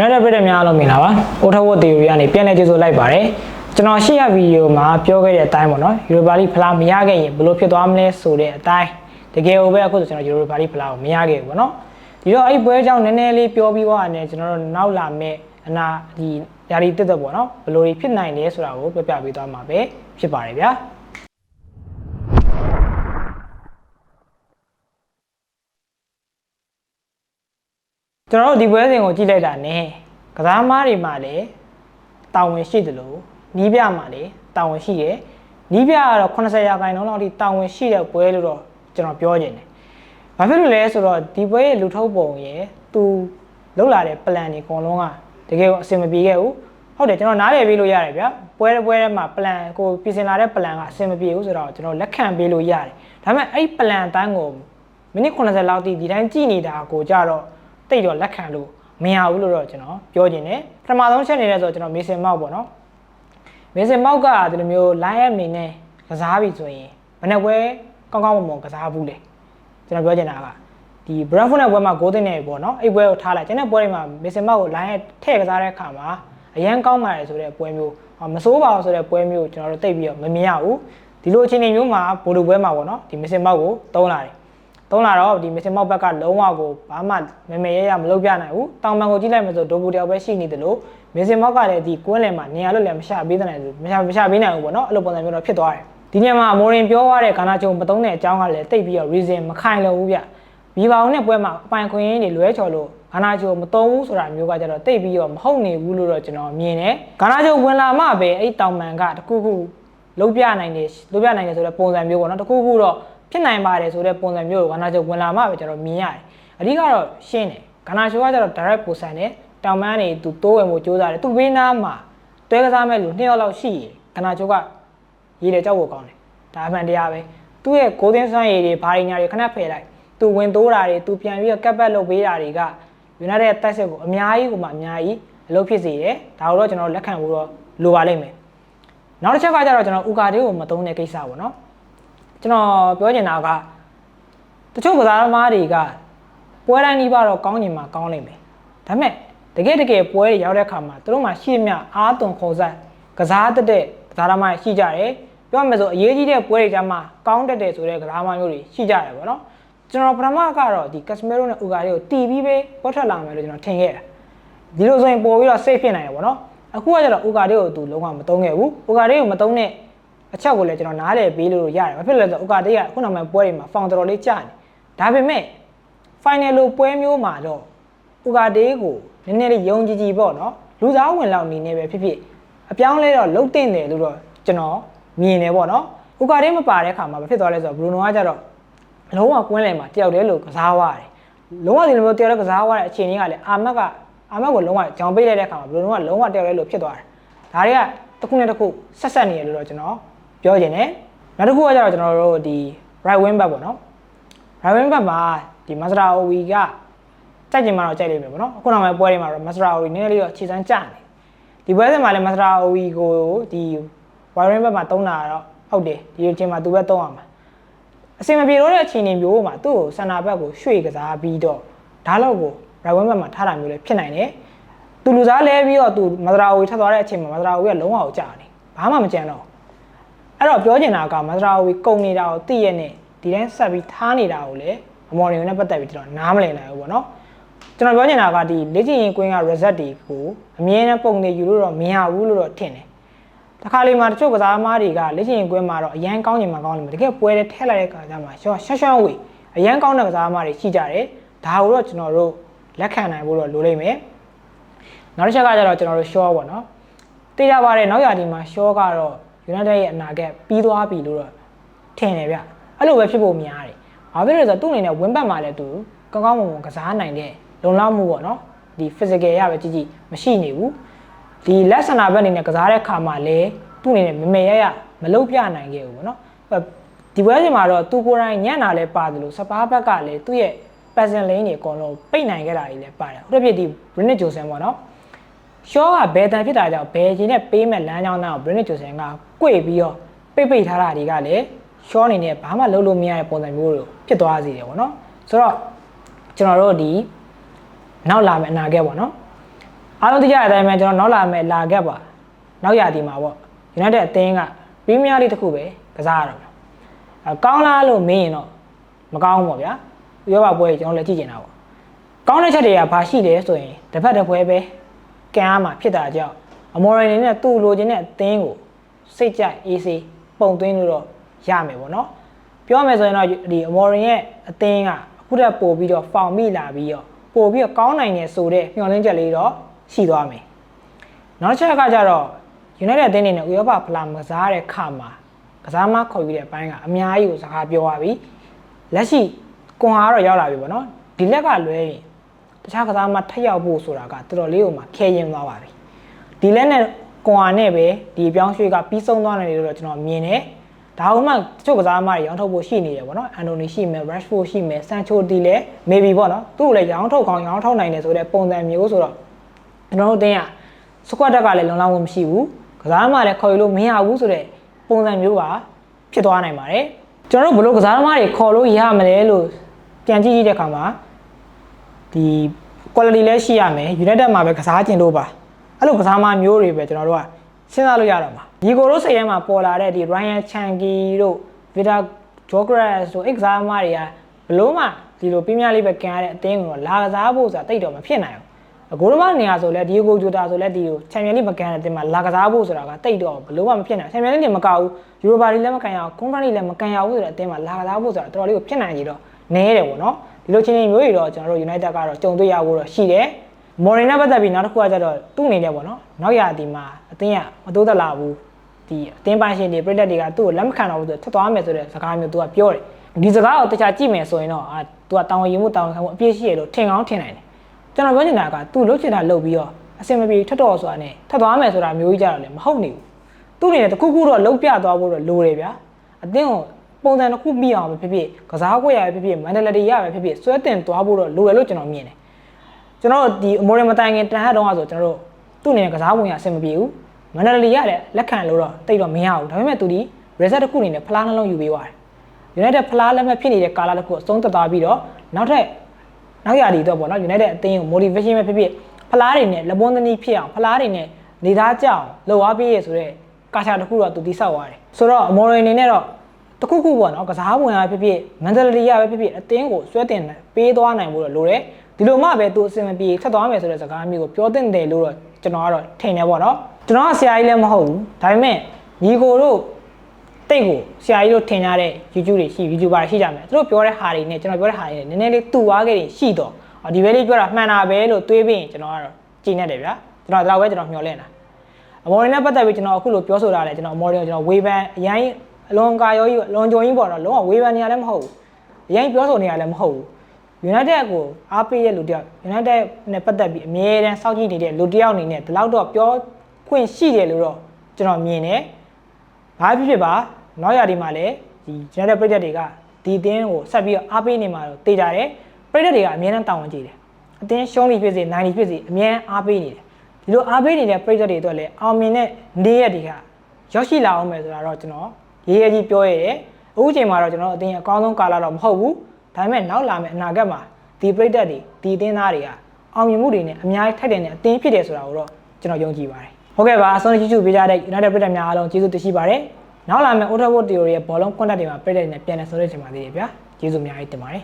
ကျွန်တော်တို့ပြည်တဲ့များအားလုံးမင်္ဂလာပါ။အိုထဝတ် theory ကနေပြန်လည်ကြိုဆိုလိုက်ပါတယ်။ကျွန်တော်ရှေ့ရဗီဒီယိုမှာပြောခဲ့တဲ့အတိုင်းပေါ့နော်။ Europa League ဖလားမရခဲ့ရင်ဘယ်လိုဖြစ်သွားမလဲဆိုတဲ့အတိုင်းတကယ်ကိုပဲအခုဆိုကျွန်တော် Europa League ဖလားကိုမရခဲ့ဘူးပေါ့နော်။ဒီတော့အဲ့ပွဲအကြောင်းနည်းနည်းလေးပြောပြီးသွားတယ်ကျွန်တော်တို့နောက်လာမယ့်အနာဒီယာရီတက်တက်ပေါ့နော်။ဘယ်လိုဖြစ်နိုင်လဲဆိုတာကိုပြပြပေးသွားမှာပဲဖြစ်ပါတယ်ဗျာ။ ကျွန်တော်တို့ဒီပွဲစဉ်ကိုကြည့်လိုက်တာ ਨੇ ကစားမားတွေမှာလည်းတာဝန်ရှိတယ်လို့နီးပြမှာလည်းတာဝန်ရှိတယ်နီးပြကတော့80ရာခိုင်နှုန်းလောက်ထိတာဝန်ရှိတဲ့ပွဲလို့တော့ကျွန်တော်ပြောချင်တယ်။ဘာဖြစ်လို့လဲဆိုတော့ဒီပွဲရဲ့လူထုတ်ပုံရယ်သူလောက်လာတဲ့ plan တွေအကုန်လုံးကတကယ်ကိုအဆင်မပြေခဲ့ဘူး။ဟုတ်တယ်ကျွန်တော်နားလည်ပေးလို့ရတယ်ဗျာ။ပွဲတစ်ပွဲထဲမှာ plan ကိုပြင်ဆင်လာတဲ့ plan ကအဆင်မပြေဘူးဆိုတော့ကျွန်တော်လက်ခံပေးလို့ရတယ်။ဒါပေမဲ့အဲ့ plan အတိုင်းကိုမိနစ်80လောက်တိဒီတိုင်းကြည့်နေတာကိုကြတော့ တိတ်တော့လက်ခံလို့မရဘူးလို့တော့ကျွန်တော်ပြောချင်တယ်ပထမဆုံးချက်နေတဲ့ဆိုတော့ကျွန်တော်မေဆင်မောက်ပေါ့နော်မေဆင်မောက်ကဒီလိုမျိုး line up နေနဲ့ကစားပြီဆိုရင်ဘယ်နဲ့ပွဲကောင်းကောင်းမွန်မွန်ကစားဘူးလေကျွန်တော်ပြောချင်တာကဒီ Brentford နဲ့ပွဲမှာ6သိန်းနေပေါ့နော်အဲ့ပွဲကိုထားလိုက်ကျန်တဲ့ပွဲတွေမှာမေဆင်မောက်ကို line up ထည့်ကစားတဲ့အခါမှာအရန်ကောင်းပါတယ်ဆိုတဲ့ပွဲမျိုးမစိုးပါဘူးဆိုတဲ့ပွဲမျိုးကျွန်တော်တို့တိတ်ပြီးတော့မမြင်ရဘူးဒီလိုအခြေအနေမျိုးမှာဘိုလ်လူပွဲမှာပေါ့နော်ဒီမေဆင်မောက်ကိုတုံးလာတယ် သုံးလာတော့ဒီမစ်စင်မောက်ဘက်ကလုံးဝကိုဘာမှမမေရရမလုပ်ပြနိုင်ဘူးတောင်ပန်ကိုကြည့်လိုက်မယ်ဆိုဒိုဘူတယောက်ပဲရှိနေတယ်လို့မစ်စင်မောက်ကလည်းဒီကွင်းလယ်မှာနေရာလွတ်လည်းမရှာပေးနိုင်ဘူးမရှာမရှာပေးနိုင်ဘူးပေါ့နော်အဲ့လိုပုံစံမျိုးတော့ဖြစ်သွားတယ်ဒီညမှာမိုရင်ပြောသွားတဲ့ကာနာချုံမတုံးတဲ့အကြောင်းကလည်းတိတ်ပြီးတော့ reason မခိုင်လို့ဘူးဗျဘီဘောင်နဲ့ပွဲမှာအပိုင်ခွင့်ရင်းတွေလွဲချော်လို့ကာနာချုံမတုံးဘူးဆိုတာမျိုးကကြတော့တိတ်ပြီးတော့မဟုတ်နေဘူးလို့တော့ကျွန်တော်မြင်တယ်ကာနာချုံဝင်လာမှပဲအဲ့တောင်ပန်ကတခုခုလုံးပြနိုင်တယ်လုံးပြနိုင်တယ်ဆိုတဲ့ပုံစံမျိုးပေါ့နော်တခုခုတော့ ဖြစ်နိုင်ပါတယ်ဆိုတဲ့ပုံစံမျိုးကိုကနာချိုဝင်လာမှပဲကျွန်တော်မြင်ရတယ်အဓိကတော့ရှင်းတယ်ကနာချိုကကျတော့ direct ပုံစံနဲ့တောင်ပန်းနေသူတိုးဝင်မှုစူးစမ်းတယ်သူဘေးနားမှာတွဲကစားမဲ့လူနှစ်ယောက်လောက်ရှိရင်ကနာချိုကရေးတယ်ကြောက်ဖို့ကောင်းတယ်ဒါအမှန်တရားပဲသူ့ရဲ့ golden sun ရေးတွေဘာတွေညာတွေခဏဖယ်လိုက်သူဝင်တိုးတာတွေသူပြန်ပြီးတော့ကပ်ပတ်လုပ်ပေးတာတွေက United တက်ဆက်ကိုအများကြီးကိုမှအများကြီးအလုပ်ဖြစ်စေတယ်ဒါကိုတော့ကျွန်တော်လက်ခံဖို့တော့လိုပါလိမ့်မယ်နောက်တစ်ချက်ကကျတော့ကျွန်တော်ဥကာဒေးကိုမသုံးတဲ့ကိစ္စပေါ့နော် ကျွန်တော်ပြောချင်တာကတချို့ကစားသမားတွေကပွဲတိုင်းဒီပါတော့ကောင်းချင်မှကောင်းနိုင်မယ်ဒါပေမဲ့တကယ်တကယ်ပွဲတွေရောက်တဲ့အခါမှာသူတို့မှရှိမြအားသွန်ခေါ်ဆိုင်ကစားတတ်တဲ့ကစားသမားရှိကြတယ်ပြောမှဆိုအရေးကြီးတဲ့ပွဲတွေကြမှာကောင်းတတ်တယ်ဆိုတဲ့ကစားသမားမျိုးတွေရှိကြတယ်ပေါ့နော်ကျွန်တော်ပထမကတော့ဒီ Casemiro နဲ့ Uga တွေကိုတီးပြီးပဲပေါ်ထွက်လာမယ်လို့ကျွန်တော်ထင်ခဲ့တာဒီလိုဆိုရင်ပို့ပြီးတော့ safe ဖြစ်နိုင်တယ်ပေါ့နော်အခုကကျတော့ Uga တွေကိုသူလုံးဝမသုံးခဲ့ဘူး Uga တွေကိုမသုံးတဲ့ အချက်ကိုလည်းကျွန်တော်နားလည်ပေးလို့ရတယ်ဘာဖြစ်လဲဆိုတော့ဥကာတေးကခုနောက်မှပွဲတွေမှာဖောင်တော်တော်လေးကြာနေဒါပေမဲ့ final လိုပွဲမျိုးမှာတော့ဥကာတေးကိုနည်းနည်းလေးယုံကြည်ကြည်ပေါ့နော်လူသားဝင်လောက်နေနေပဲဖြစ်ဖြစ်အပြောင်းလဲတော့လုံးတင်တယ်လို့တော့ကျွန်တော်မြင်တယ်ပေါ့နော်ဥကာတေးမပါတဲ့ခါမှာဘာဖြစ်သွားလဲဆိုတော့ဘရူနိုကကြတော့လုံးဝကွင်းလယ်မှာတယောက်တည်းလို့ကစားသွားတယ်လုံးဝဒီလိုမျိုးတယောက်တည်းကစားသွားတဲ့အခြေအနေကလည်းအာမက်ကအာမက်ကိုလုံးဝကြောင်ပေးလိုက်တဲ့ခါမှာဘရူနိုကလုံးဝတယောက်တည်းလို့ဖြစ်သွားတယ်ဒါတွေကတစ်ခုနဲ့တစ်ခုဆက်ဆက်နေရလို့တော့ကျွန်တော် ပြောချင်တယ်နောက်တစ်ခုကကျတော့ကျွန်တော်တို့ဒီ right wing back ပေါ့နော် right wing back မှာဒီ Masra Owi ကကြိုက်ချင်မှတော့ကြိုက်လိမ့်မယ်ပေါ့နော်အခုနောက်ပိုင်းပွဲတွေမှာတော့ Masra Owi နည်းနည်းလေးတော့ခြေစမ်းကျနေဒီပွဲစဉ်မှာလည်း Masra Owi ကိုဒီ right wing back မှာတုံးတာတော့ဟုတ်တယ်ဒီအချိန်မှာသူပဲတုံးအောင်မှာအစင်မပြေတော့တဲ့အခြေအနေမျိုးမှာသူ့ကိုစန္ဒာဘက်ကိုရွှေ့ကစားပြီးတော့ဒါတော့ကို right wing back မှာထားတာမျိုးလည်းဖြစ်နိုင်တယ်သူလူစားလဲပြီးတော့သူ Masra Owi ထပ်သွားတဲ့အချိန်မှာ Masra Owi ကလုံးဝကိုကြာနေဘာမှမကြံတော့ အဲ့တော့ပြောချင်တာကမစရာဝီကုံနေတာကိုသိရနဲ့ဒီတိုင်းဆက်ပြီးထားနေတာကိုလည်းအမော်ရီနဲ့ပတ်သက်ပြီးကျွန်တော်နားမလည်နိုင်ဘူးပေါ့နော်ကျွန်တော်ပြောချင်တာကဒီလေ့ကျင့်ရင်ကွင်းက reset တွေကိုအမြဲတမ်းပုံနေယူလို့တော့မရဘူးလို့တော့ထင်တယ်တခါလေမှာတချို့ကစားသမားတွေကလေ့ကျင့်ရင်ကွင်းမှာတော့အရန်ကောင်းနေမှာကောင်းနေမှာတကယ်ပွဲတဲ့ထည့်လိုက်တဲ့ခါကျမှရှော့ရှော့ရှော့ဝေအရန်ကောင်းတဲ့ကစားသမားတွေရှိကြတယ်ဒါကိုတော့ကျွန်တော်တို့လက်ခံနိုင်ဖို့တော့လိုလိမ့်မယ်နောက်တစ်ချက်ကကျတော့ကျွန်တော်တို့ short ပေါ့နော်တေးကြပါတယ်နောက်ရာဒီမှာ short ကတော့ United ရဲ့အနာဂတ်ပြီးသွားပြီလို့တော့ထင်တယ်ဗျအဲ့လိုပဲဖြစ်ဖို့များတယ်ဘာဖြစ်လဲဆိုတော့သူ့အနေနဲ့ဝင်းဘက်မှာလည်းသူကောင်းကောင်းမွန်မွန်ကစားနိုင်တဲ့လုံလောက်မှုပေါ့နော်ဒီ physical ရပဲကြည့်ကြည့်မရှိနေဘူးဒီလက်ဆန္ဒဘက်အနေနဲ့ကစားတဲ့ခါမှာလည်းသူ့အနေနဲ့မမေရရမလုတ်ပြနိုင်ခဲ့ဘူးပေါ့နော်ဒီပွဲစဉ်မှာတော့သူကိုယ်တိုင်ညံ့တာလည်းပါတယ်လို့စပါးဘက်ကလည်းသူ့ရဲ့ passing lane တွေအကုန်လုံးပိတ်နိုင်ခဲ့တာကြီးလည်းပါတယ်ဟုတ်တယ်ဖြစ်ဒီ Brennan Johnson ပေါ့နော် ရှောကဘယ်တန်ဖြစ်တာကြောင့်ဘယ်ချင်းနဲ့ပေးမဲ့လမ်းကြောင်းသားကို Brennan Johnson က꿰ပြီးတော့ပိတ်ပိတ်ထားတာတွေကလည်းရှောအနေနဲ့ဘာမှလုပ်လို့မရတဲ့ပုံစံမျိုးလိုဖြစ်သွားစေတယ်ပေါ့နော်ဆိုတော့ကျွန်တော်တို့ဒီနောက်လာမယ့်အနာဂတ်ပေါ့နော်အားလုံးသိကြတဲ့အတိုင်းပဲကျွန်တော်နောက်လာမယ့်လာကက်ပါနောက်ရာဒီမှာပေါ့ United အသင်းကပရီးမီးယားလိတစ်ခုပဲကစားရတော့မယ်အဲကောင်းလားလို့မင်းရင်တော့မကောင်းဘူးပေါ့ဗျာဥရောပပွဲကျွန်တော်လည်းကြည့်ကျင်တာပေါ့ကောင်းတဲ့ချက်တွေကဘာရှိလဲဆိုရင်တစ်ဖက်တစ်ပွဲပဲ ကန်ရမှာဖြစ်တာကြောင့်အမော်ရီနေနဲ့သူ့လိုချင်တဲ့အသင်းကိုစိတ်ကြိုက်အေးစေးပုံသွင်းလို့တော့ရမယ်ပေါ့နော်ပြောမယ်ဆိုရင်တော့ဒီအမော်ရီရဲ့အသင်းကအခုတက်ပို့ပြီးတော့ဖောင်မိလာပြီးတော့ပို့ပြီးတော့ကောင်းနိုင်တယ်ဆိုတဲ့မျှော်လင့်ချက်လေးတော့ရှိသွားမယ်နောက်တစ်ချက်ကကြတော့ United အသင်းနေနဲ့ဥရောပဖလားမကစားတဲ့ခါမှာကစားမခေါ်ပြီးတဲ့အပိုင်းကအများကြီးကိုစကားပြောရပြီလက်ရှိကွန်အားတော့ရောက်လာပြီပေါ့နော်ဒီလက်ကလွဲရင် တခြားကစားမထက်ရောက်ဖို့ဆိုတာကတော်တော်လေးကိုမှခဲရင်သွားပါပြီဒီလက်နဲ့ကွန်အားနဲ့ပဲဒီအပြောင်းရွှေ့ကပြီးဆုံးသွားနိုင်တယ်လို့တော့ကျွန်တော်မြင်တယ်ဒါမှမဟုတ်တချို့ကစားမတွေရောင်းထုတ်ဖို့ရှိနေတယ်ပေါ့နော်အန်တိုနီရှိမယ် Rashford ရှိမယ် Sancho တီလည်း maybe ပေါ့နော်သူ့ကိုလည်းရောင်းထုတ်ကောင်းရောင်းထုတ်နိုင်တယ်ဆိုတဲ့ပုံစံမျိုးဆိုတော့ကျွန်တော်တို့အတင်းကစကွတ်တက်ကလည်းလုံလောက်မှုမရှိဘူးကစားမှလည်းခေါ်ယူလို့မရဘူးဆိုတဲ့ပုံစံမျိုးပါဖြစ်သွားနိုင်ပါတယ်ကျွန်တော်တို့ဘလို့ကစားသမားတွေခေါ်လို့ရမလဲလို့ပြန်ကြည့်ကြည့်တဲ့အခါမှာဒီ quality လည်းရှိရမယ် United မှာပဲကစားကျင်လို့ပါအဲ့လိုကစားသမားမျိုးတွေပဲကျွန်တော်တို့ကစဉ်းစားလို့ရတော့မှာဒီကိုတို့စိတ်ထဲမှာပေါ်လာတဲ့ဒီ Ryan Changi တို့ Vida Jogres တို့အဲ့ကစားသမားတွေကဘလို့မှဒီလိုပြင်းပြလေးပဲကန်ရတဲ့အသင်းကိုတော့လာကစားဖို့ဆိုတာတိတ်တော့မဖြစ်နိုင်ဘူးအကိုရမနေရာဆိုလဲဒီကိုဂျိုတာဆိုလဲဒီကိုချန်ပီယံလိမကန်တဲ့တင်မှာလာကစားဖို့ဆိုတာကတိတ်တော့ဘလို့မှမဖြစ်နိုင်ချန်ပီယံလိလည်းမကဘူးယူရိုပါလိလည်းမကန်ရအောင်ကွန်ဖရင့်လိလည်းမကန်ရဘူးဆိုတဲ့အတင်းမှာလာကစားဖို့ဆိုတာတော်တော်လေးကိုဖြစ်နိုင်ကြတော့နဲတယ်ပေါ့နော် ဒီလိုချင်းချင်းမျိုးတွေတော့ကျွန်တော်တို့ United ကတော့ကြုံတွေ့ရဖို့တော့ရှိတယ်မော်ရီနဲ့ပတ်သက်ပြီးနောက်တစ်ခုကကျတော့သူ့အနေနဲ့ပေါ့နော်နောက်ရာဒီမှာအတင်းကမတိုးသက်လာဘူးဒီအတင်းပိုင်းရှင်တွေပြည်သက်တွေကသူ့ကိုလက်မခံတော့ဘူးဆိုထွက်သွားမယ်ဆိုတဲ့စကားမျိုးသူကပြောတယ်ဒီစကားကိုတခြားကြည့်မယ်ဆိုရင်တော့အာသူကတောင်းရင်မှုတောင်းခံမှုအပြည့်ရှိရလို့ထင်ကောင်းထင်နိုင်တယ်ကျွန်တော်ပြောချင်တာကသူလှုပ်ချင်တာလှုပ်ပြီးတော့အစင်မပြေထွက်တော်ဆိုတာနဲ့ထွက်သွားမယ်ဆိုတာမျိုးကြီးကြတော့လည်းမဟုတ်နေဘူးသူ့အနေနဲ့တခုခုတော့လှုပ်ပြသွားဖို့တော့လိုတယ်ဗျာအသင်းကို ပုံစံတစ်ခုပြီးအောင်ပဲဖြစ်ဖြစ်ကစားကွက်ရပဲဖြစ်ဖြစ်မန်ဒလတီရပဲဖြစ်ဖြစ်ဆွဲတင်သွားဖို့တော့လိုတယ်လို့ကျွန်တော်မြင်တယ်ကျွန်တော်ဒီအမော်ရမတိုင်ခင်တန်ဟတ်တုန်းကဆိုကျွန်တော်တို့သူ့အနေနဲ့ကစားပုံရအဆင်မပြေဘူးမန်ဒလတီရလည်းလက်ခံလို့တော့တိတ်တော့မရဘူးဒါပေမဲ့သူဒီ reset တစ်ခုအနေနဲ့ဖလားနှလုံးယူပေးသွားတယ် United ဖလားလက်မဲ့ဖြစ်နေတဲ့ကာလတစ်ခုအဆုံးသတ်သွားပြီးတော့နောက်ထပ်နောက်ရည်တော့ပေါ့နော် United အသင်းကို motivation ပဲဖြစ်ဖြစ်ဖလားတွေနဲ့လက်ပွန်းသနီးဖြစ်အောင်ဖလားတွေနဲ့နေသားကြအောင်လှုပ်အားပေးရဆိုတော့ကာချာတစ်ခုတော့သူတိဆောက်သွားတယ်ဆိုတော့အမော်ရီအနေနဲ့တော့ တခုခုပေါ့နော်ကစားဝင်ရဖြစ်ဖြစ် mentality ရပဲဖြစ်ဖြစ်အသင်းကိုဆွဲတင်ပေးသွားနိုင်ဖို့တော့လိုတယ်ဒီလိုမှပဲသူအစင်မပြေဆက်သွားမယ်ဆိုတဲ့စကားမျိုးကိုပြောတင်တယ်လို့တော့ကျွန်တော်ကတော့ထင်တယ်ပေါ့နော်ကျွန်တော်ကဆရာကြီးလည်းမဟုတ်ဘူးဒါပေမဲ့ညီကိုတို့တိတ်ကိုဆရာကြီးတို့ထင်ကြတဲ့ YouTube တွေရှိ YouTuber တွေရှိကြမယ်သူတို့ပြောတဲ့ဟာတွေနဲ့ကျွန်တော်ပြောတဲ့ဟာတွေနဲ့နည်းနည်းလေးတူသွားခဲ့ရင်ရှိတော့အော်ဒီဘဲလေးပြောတာမှန်တာပဲလို့တွေးပြီးရင်ကျွန်တော်ကတော့ကြည်နေတယ်ဗျာကျွန်တော်ဒါတော့ပဲကျွန်တော်မျှော်လင့်တာအမော်ရီနဲ့ပတ်သက်ပြီးကျွန်တော်အခုလိုပြောဆိုတာလေကျွန်တော်အမော်ရီကိုကျွန်တော်ဝေဖန်အရင် အလွန်ကာရောကြီးအလွန်ကြုံကြီးပေါ့တော့လုံးဝဝေဖန်နေရလည်းမဟုတ်ဘူးအရင်ပြောဆိုနေရလည်းမဟုတ်ဘူး United ကိုအားပေးရဲ့လူတယောက် United နဲ့ပတ်သက်ပြီးအမြဲတမ်းစောင့်ကြည့်နေတဲ့လူတယောက်အနေနဲ့ဒီလောက်တော့ပြောခွင့်ရှိတယ်လို့တော့ကျွန်တော်မြင်တယ်ဘာဖြစ်ဖြစ်ပါနောက်ရာဒီမှာလည်းဒီ general ပြည်သက်တွေကဒီအတင်းကိုဆက်ပြီးတော့အားပေးနေမှာတော့တေးကြတယ်ပြည်သက်တွေကအများနဲ့တောင်းဝန်ကြည့်တယ်အတင်းရှုံးနေဖြစ်စေနိုင်နေဖြစ်စေအများအားပေးနေတယ်ဒီလိုအားပေးနေတဲ့ပြည်သက်တွေအတွက်လည်းအောင်မြင်တဲ့နေ့ရက်တွေကရောက်ရှိလာအောင်မယ်ဆိုတာတော့ကျွန်တော် ရေးရကြီးပြောရတဲ့အခုချိန်မှာတော့ကျွန်တော်အတင်းအကောင်းဆုံးကာလတော့မဟုတ်ဘူးဒါပေမဲ့နောက်လာမယ့်အနာဂတ်မှာဒီပြည်သက်တွေဒီအတင်းသားတွေကအောင်မြင်မှုတွေနဲ့အများကြီးထိုက်တယ်နဲ့အတင်းဖြစ်တယ်ဆိုတာကိုတော့ကျွန်တော်ယုံကြည်ပါတယ်ဟုတ်ကဲ့ပါအဆုံးကြည့်ကြည့်ပေးကြတဲ့ United ပြည်သက်များအားလုံးကျေးဇူးတင်ရှိပါတယ်နောက်လာမယ့် Ottawa Theory ရဲ့ဘောလုံး contact တွေမှာပြည်သက်တွေနဲ့ပြန်လည်ဆွေးနွေးချင်ပါသေးတယ်ဗျာကျေးဇူးအများကြီးတင်ပါတယ်